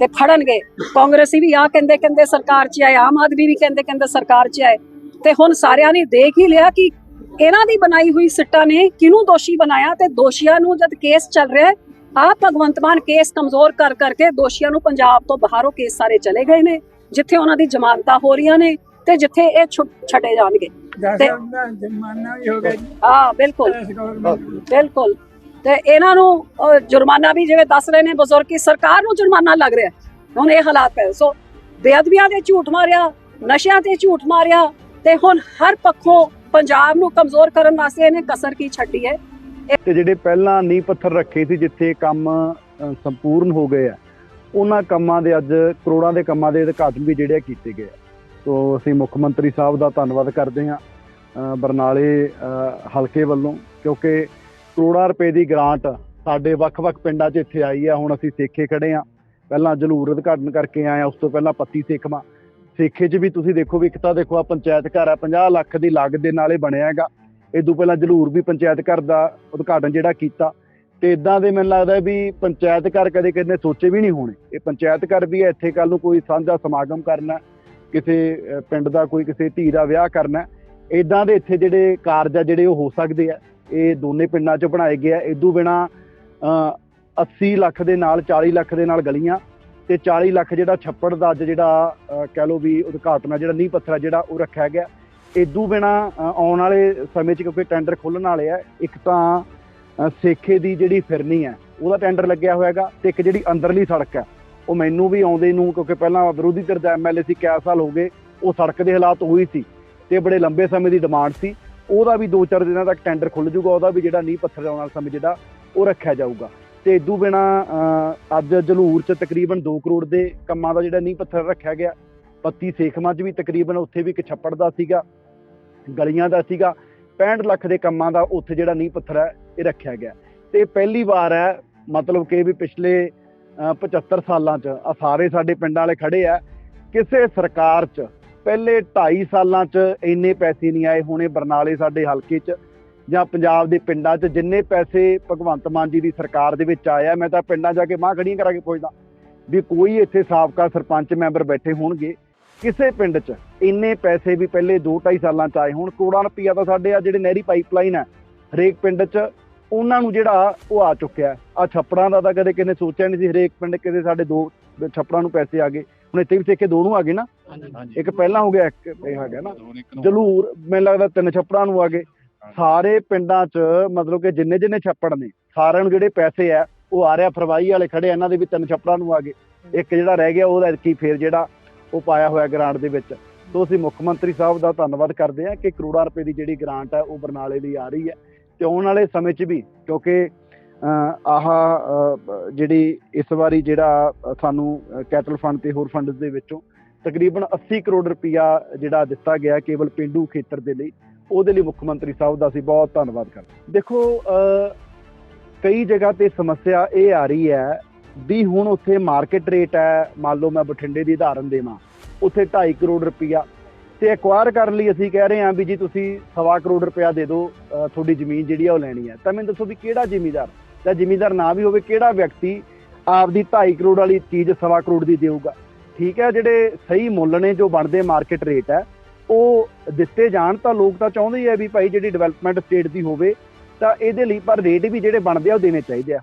ਤੇ ਫੜਨਗੇ। ਕਾਂਗਰਸੀ ਵੀ ਆ ਕਹਿੰਦੇ ਕਹਿੰਦੇ ਸਰਕਾਰ 'ਚ ਆਏ, ਆਮ ਆਦਮੀ ਵੀ ਕਹਿੰਦੇ ਕਹਿੰਦੇ ਸਰਕਾਰ 'ਚ ਆਏ। ਤੇ ਹੁਣ ਸਾਰਿਆਂ ਨੇ ਦੇਖ ਹੀ ਲਿਆ ਕਿ ਇਹਨਾਂ ਦੀ ਬਣਾਈ ਹੋਈ ਸਿੱਟਾਂ ਨੇ ਕਿਹਨੂੰ ਦੋਸ਼ੀ ਬਣਾਇਆ ਤੇ ਦੋਸ਼ੀਆਂ ਨੂੰ ਜਦ ਕੇਸ ਚੱਲ ਰਿਹਾ ਹੈ ਆ ਭਗਵੰਤ ਮਾਨ ਕੇਸ ਕਮਜ਼ੋਰ ਕਰ ਕਰਕੇ ਦੋਸ਼ੀਆਂ ਨੂੰ ਪੰਜਾਬ ਤੋਂ ਬਾਹਰੋਂ ਕੇਸ ਸਾਰੇ ਚਲੇ ਗਏ ਨੇ, ਜਿੱਥੇ ਉਹਨਾਂ ਦੀ ਜ਼ਮਾਨਤਾਂ ਹੋ ਰਹੀਆਂ ਨੇ। ਤੇ ਜਿੱਥੇ ਇਹ ਛੱਡੇ ਜਾਣਗੇ। ਤੇ- ਜਮਾਨਾ ਵੀ ਹੋ ਗਿਆ ਜੀ। ਹਾਂ ਬਿਲਕੁਲ। ਨੂੰ। ਬਿਲਕੁਲ। ਤੇ ਇਹਨਾਂ ਨੂੰ ਜੁਰਮਾਨਾ ਵੀ ਜਿਵੇਂ ਦੱਸ ਰਹੇ ਨੇ ਬਜ਼ੁਰਗ ਕੀ ਸਰਕਾਰ ਨੂੰ ਜੁਰਮਾਨਾ ਲੱਗ ਰਿਹਾ। ਹੁਣ ਇਹ ਹਾਲਾਤ ਹੈ ਸੋ ਬੇਅਦਬੀਆਂ ਦੇ ਝੂਠ ਮਾਰਿਆ ਨਸ਼ਿਆਂ ਤੇ ਝੂਠ ਮਾਰਿਆ ਤੇ ਹੁਣ ਹਰ ਪੱਖੋਂ ਪੰਜਾਬ ਨੂੰ ਕਮਜ਼ੋਰ ਕਰਨ ਵਾਸਤੇ ਇਹਨੇ ਕਸਰ ਕੀ ਛੱਡੀ ਹੈ? ਤੇ ਜਿਹੜੇ ਪਹਿਲਾਂ ਨੀਂਹ ਪੱਥਰ ਰੱਖੇ ਸੀ ਜਿੱਥੇ ਕੰਮ ਸੰਪੂਰਨ ਹੋ ਗਏ ਆ ਉਹਨਾਂ ਕੰਮਾਂ ਦੇ ਅੱਜ ਕਰੋੜਾਂ ਦੇ ਕੰਮਾਂ ਦੇ ਉਦਘਾਟਨ ਵੀ ਜਿਹੜੇ ਕੀਤੇ ਗਏ ਆ। ਸੋ ਅਸੀਂ ਮੁੱਖ ਮੰਤਰੀ ਸਾਹਿਬ ਦਾ ਧੰਨਵਾਦ ਕਰਦੇ ਹਾਂ ਬਰਨਾਲੇ ਹਲਕੇ ਵੱਲੋਂ, ਕਿਉਂਕਿ ਕਰੋੜਾਂ ਰੁਪਏ ਦੀ ਗ੍ਰਾਂਟ ਸਾਡੇ ਵੱਖ-ਵੱਖ ਪਿੰਡਾਂ 'ਚ ਇੱਥੇ ਆਈ ਆ, ਹੁਣ ਅਸੀਂ ਸੇਖੇ ਖੜੇ ਆ ਪਹਿਲਾਂ ਜਲੂਰ ਉਦਘਾਟਨ ਕਰਕੇ ਆਏ ਆ ਉਸ ਤੋਂ ਪਹਿਲਾਂ ਪੱਤੀ ਸੇਖਵਾਂ। ਸੇਖੇ 'ਚ ਵੀ ਤੁਸੀਂ ਦੇਖੋ ਵੀ ਇੱਕ ਤਾਂ ਦੇਖੋ ਆ ਪੰਚਾਇਤ ਘਰ ਆ 50 ਲੱਖ ਦੀ ਲਾਗਤ ਦੇ ਨਾਲ ਇਹ ਬਣਿਆ ਹੈਗਾ। ਇਦੋਂ ਪਹਿਲਾਂ ਜਲੂਰ ਵੀ ਪੰਚਾਇਤ ਘਰ ਦਾ ਉਦਘਾਟਨ ਜਿਹੜਾ ਕੀਤਾ। ਤੇ ਇਦਾਂ ਦੇ ਮੈਨੂੰ ਲੱਗਦਾ ਵੀ ਪੰਚਾਇਤ ਘਰ ਕਦੇ ਕਦੇ ਸੋਚੇ ਵੀ ਨਹੀਂ ਹੋਣੇ। ਇਹ ਪੰਚਾਇਤ ਘਰ ਵੀ ਹੈ ਇੱਥੇ ਕੱਲ ਨੂੰ ਕੋਈ ਸਾਂਝਾ ਸਮਾਗਮ ਕਰਨਾ। ਕਿਸੇ ਪਿੰਡ ਦਾ ਕੋਈ ਕਿਸੇ ਧੀ ਦਾ ਵਿਆਹ ਕਰਨਾ ਇਦਾਂ ਦੇ ਇੱਥੇ ਜਿਹੜੇ ਕਾਰਜ ਆ, ਜਿਹੜੇ ਉਹ ਹੋ ਸਕਦੇ ਆ। ਇਹ ਦੋਨੇ ਪਿੰਡਾਂ 'ਚ ਬਣਾਏ ਗਏ ਆ। ਇਦੋਂ ਬਿਨਾ 80 ਲੱਖ ਦੇ ਨਾਲ 40 ਲੱਖ ਦੇ ਨਾਲ ਗਲੀਆਂ ਤੇ 40 ਲੱਖ ਜਿਹੜਾ ਛੱਪੜ ਦਾ ਅੱਜ ਜਿਹੜਾ ਕਹਿ ਲਓ ਵੀ ਉਦਘਾਟਨ ਆ, ਜਿਹੜਾ ਨੀਂਹ ਪੱਥਰ ਆ, ਜਿਹੜਾ ਉਹ ਰੱਖਿਆ ਗਿਆ। ਇਦੋਂ ਬਿਨਾ ਆਉਣ ਵਾਲੇ ਸਮੇਂ 'ਚ ਕਿਉਂਕਿ ਟੈਂਡਰ ਖੋਲਣ ਵਾਲੇ ਆ, ਇੱਕ ਤਾਂ ਸੇਖੇ ਦੀ ਜਿਹੜੀ ਫਿਰਨੀ ਹੈ ਉਹਦਾ ਟੈਂਡਰ ਲੱਗਿਆ ਹੋਇਆ ਹੈਗਾ ਤੇ ਇੱਕ ਜਿਹੜੀ ਅੰਦਰਲੀ ਸੜਕ ਹੈ ਉਹ ਮੈਨੂੰ ਵੀ ਆਉਂਦੇ ਨੂੰ ਕਿਉਂਕਿ ਪਹਿਲਾਂ ਵਿਰੋਧੀ ਧਿਰ ਦਾ ਐਮਐਲਏ ਸੀ ਕਿਆ ਸਾਲ ਹੋ ਗਏ, ਉਹ ਸੜਕ ਦੇ ਹਾਲਾਤ ਹੋਈ ਸੀ ਤੇ ਬੜੇ ਲੰਬੇ ਸਮੇਂ ਦੀ ਡਿਮਾਂਡ ਸੀ। ਉਹਦਾ ਵੀ 2-4 ਦਿਨਾਂ ਤੱਕ ਟੈਂਡਰ ਖੁੱਲ ਜਾਊਗਾ, ਉਹਦਾ ਵੀ ਜਿਹੜਾ ਨੀਂਹ ਪੱਥਰ ਆਉਣ ਵਾਲਾ ਸਮੇਂ ਜਿਹੜਾ ਉਹ ਰੱਖਿਆ ਜਾਊਗਾ। ਤੇ ਇਦੋਂ ਬਿਨਾ ਅੱਜ ਜਲੂਰ 'ਚ ਤਕਰੀਬਨ 2 ਕਰੋੜ ਦੇ ਕੰਮਾਂ ਦਾ ਜਿਹੜਾ ਨੀਂਹ ਪੱਥਰ ਰੱਖਿਆ ਗਿਆ ਪੱਤੀ ਸੇਖਵਾਂ 'ਚ ਵੀ ਤਕਰੀਬਨ ਉੱਥੇ ਵੀ ਇੱਕ ਛੱਪੜ ਦਾ ਸੀਗਾ, ਗਲੀਆਂ ਦਾ ਸੀਗਾ 65 ਲੱਖ ਦੇ ਕੰਮਾਂ ਦਾ ਉੱਥੇ ਜਿਹੜਾ ਨੀਂਹ ਪੱਥਰ ਹੈ, ਇਹ ਰੱਖਿਆ ਗਿਆ। ਤੇ ਪਹਿਲੀ ਵਾਰ ਹੈ, ਮਤਲਬ ਕਿ ਵੀ ਪਿਛਲੇ 75 ਸਾਲਾਂ 'ਚ। ਆ ਸਾਰੇ ਸਾਡੇ ਪਿੰਡਾਂ ਵਾਲੇ ਖੜੇ ਆ। ਕਿਸੇ ਸਰਕਾਰ 'ਚ ਪਹਿਲੇ 2.5 ਸਾਲਾਂ 'ਚ ਇੰਨੇ ਪੈਸੇ ਨਹੀਂ ਆਏ ਹੁਣੇ ਬਰਨਾਲੇ ਸਾਡੇ ਹਲਕੇ 'ਚ ਜਾਂ ਪੰਜਾਬ ਦੇ ਪਿੰਡਾਂ 'ਚ। ਜਿੰਨੇ ਪੈਸੇ ਭਗਵੰਤ ਮਾਨ ਜੀ ਦੀ ਸਰਕਾਰ ਦੇ ਵਿੱਚ ਆਇਆ ਮੈਂ ਤਾਂ ਪਿੰਡਾਂ ਜਾ ਕੇ ਮਾਂ ਖੜੀਆਂ ਕਰਾ ਕੇ ਪੁੱਛਦਾ ਵੀ ਕੋਈ ਇੱਥੇ ਸਾਬਕਾ ਸਰਪੰਚ ਮੈਂਬਰ ਬੈਠੇ ਹੋਣਗੇ। ਕਿਸੇ ਪਿੰਡ 'ਚ ਇੰਨੇ ਪੈਸੇ ਵੀ ਪਹਿਲੇ 2.5 ਸਾਲਾਂ 'ਚ ਆਏ ਹੁਣ। ਕਰੋੜਾਂ ਰੁਪਈਆ ਤਾਂ ਸਾਡੇ ਆ ਜਿਹੜੇ ਨਹਿਰੀ ਪਾਈਪਲਾਈਨ ਹੈ ਹਰੇਕ ਪਿੰਡ 'ਚ ਉਹਨਾਂ ਨੂੰ ਜਿਹੜਾ ਉਹ ਆ ਚੁੱਕਿਆ ਆ ਛੱਪੜਾਂ ਦਾ ਤਾਂ ਕਦੇ ਕਿਸੇ ਸੋਚਿਆ ਨਹੀਂ ਸੀ ਹਰੇਕ ਪਿੰਡ ਕਿਤੇ ਸਾਡੇ ਦੋ ਛੱਪੜਾਂ ਨੂੰ ਪੈਸੇ ਆ ਗਏ। ਹੁਣ ਇੱਥੇ ਵੀ ਸਿੱਕੇ ਦੋ ਨੂੰ ਆ ਗਏ ਨਾ। ਇੱਕ ਪਹਿਲਾਂ ਹੋ ਗਿਆ ਇੱਕ ਇਹ ਆ ਗਿਆ ਨਾ। ਜਲੂਰ ਮੈਨੂੰ ਲੱਗਦਾ ਤਿੰਨ ਛੱਪੜਾਂ ਨੂੰ ਆ ਗਏ। ਸਾਰੇ ਪਿੰਡਾਂ 'ਚ ਮਤਲਬ ਕਿ ਜਿੰਨੇ ਜਿੰਨੇ ਛੱਪੜ ਨੇ ਸਾਰਿਆਂ ਨੂੰ ਜਿਹੜੇ ਪੈਸੇ ਆ ਉਹ ਆ ਰਿਹਾ। ਫਰਵਾਈ ਵਾਲੇ ਖੜੇ ਇਹਨਾਂ ਦੇ ਵੀ ਤਿੰਨ ਛੱਪੜਾਂ ਨੂੰ ਆ ਗਏ। ਇੱਕ ਜਿਹੜਾ ਰਹਿ ਗਿਆ ਉਹਦਾ ਕੀ ਫੇਰ ਜਿਹੜਾ ਉਹ ਪਾਇਆ ਹੋਇਆ ਗ੍ਰਾਂਟ ਦੇ ਵਿੱਚ। ਤੋਂ ਅਸੀਂ ਮੁੱਖ ਮੰਤਰੀ ਸਾਹਿਬ ਦਾ ਧੰਨਵਾਦ ਕਰਦੇ ਹਾਂ ਕਿ ਕਰੋੜਾਂ ਰੁਪਏ ਦੀ ਜਿਹੜੀ ਗ੍ਰਾਂਟ ਹੈ ਉਹ ਬਰਨਾਲੇ ਲਈ ਆ ਰਹੀ ਹੈ। ਤੇ ਆਉਣ ਵਾਲੇ ਸਮੇਂ 'ਚ ਵੀ, ਕਿਉਂਕਿ ਆਹ ਜਿਹੜੀ ਇਸ ਵਾਰੀ ਜਿਹੜਾ ਸਾਨੂੰ ਕੈਟਲ ਫੰਡ ਤੇ ਹੋਰ ਫੰਡਸ ਦੇ ਵਿੱਚੋਂ ਤਕਰੀਬਨ 80 ਕਰੋੜ ਰੁਪਇਆ ਜਿਹੜਾ ਦਿੱਤਾ ਗਿਆ ਕੇਵਲ ਪਿੰਡੂ ਖੇਤਰ ਦੇ ਲਈ, ਉਹਦੇ ਲਈ ਮੁੱਖ ਮੰਤਰੀ ਸਾਹਿਬ ਦਾ ਅਸੀਂ ਬਹੁਤ ਧੰਨਵਾਦ ਕਰਦੇ ਦੇਖੋ ਕਈ ਜਗ੍ਹਾ ਤੇ ਸਮੱਸਿਆ ਇਹ ਆ ਰਹੀ ਹੈ ਵੀ ਹੁਣ ਉੱਥੇ ਮਾਰਕੀਟ ਰੇਟ ਹੈ, ਮੰਨ ਲਓ ਮੈਂ ਬਠਿੰਡੇ ਦੀ ਉਦਾਹਰਨ ਦੇਵਾਂ, ਉੱਥੇ 2.5 ਕਰੋੜ ਰੁਪਇਆ ਤੇ ਐਕਵਾਇਰ ਕਰਨ ਲਈ ਅਸੀਂ ਕਹਿ ਰਹੇ ਹਾਂ ਵੀ ਜੀ ਤੁਸੀਂ ਸਵਾ ਕਰੋੜ ਰੁਪਇਆ ਦੇ ਦਿਓ ਤੁਹਾਡੀ ਜ਼ਮੀਨ ਜਿਹੜੀ ਆ ਉਹ ਲੈਣੀ ਹੈ ਤਾਂ ਮੈਨੂੰ ਦੱਸੋ ਵੀ ਕਿਹੜਾ ਜ਼ਿਮੀਦਾਰ? ਜਾਂ ਜ਼ਿਮੀਦਾਰ ਨਾ ਵੀ ਹੋਵੇ, ਕਿਹੜਾ ਵਿਅਕਤੀ ਆਪਦੀ 2.5 ਕਰੋੜ ਵਾਲੀ ਚੀਜ਼ ਸਵਾ ਕਰੋੜ ਦੀ ਦੇਊਗਾ? ਠੀਕ ਹੈ, ਜਿਹੜੇ ਸਹੀ ਮੁੱਲ ਨੇ, ਜੋ ਬਣਦੇ ਮਾਰਕੀਟ ਰੇਟ ਹੈ, ਉਹ ਦਿੱਤੇ ਜਾਣ ਤਾਂ ਲੋਕ ਤਾਂ ਚਾਹੁੰਦੇ ਹੀ ਆ ਵੀ ਭਾਈ ਜਿਹੜੀ ਡਿਵੈਲਪਮੈਂਟ ਸਟੇਟ ਦੀ ਹੋਵੇ, ਤਾਂ ਇਹਦੇ ਲਈ ਪਰ ਰੇਟ ਵੀ ਜਿਹੜੇ ਬਣਦੇ ਆ, ਉਹ ਦੇਣੇ ਚਾਹੀਦੇ ਆ।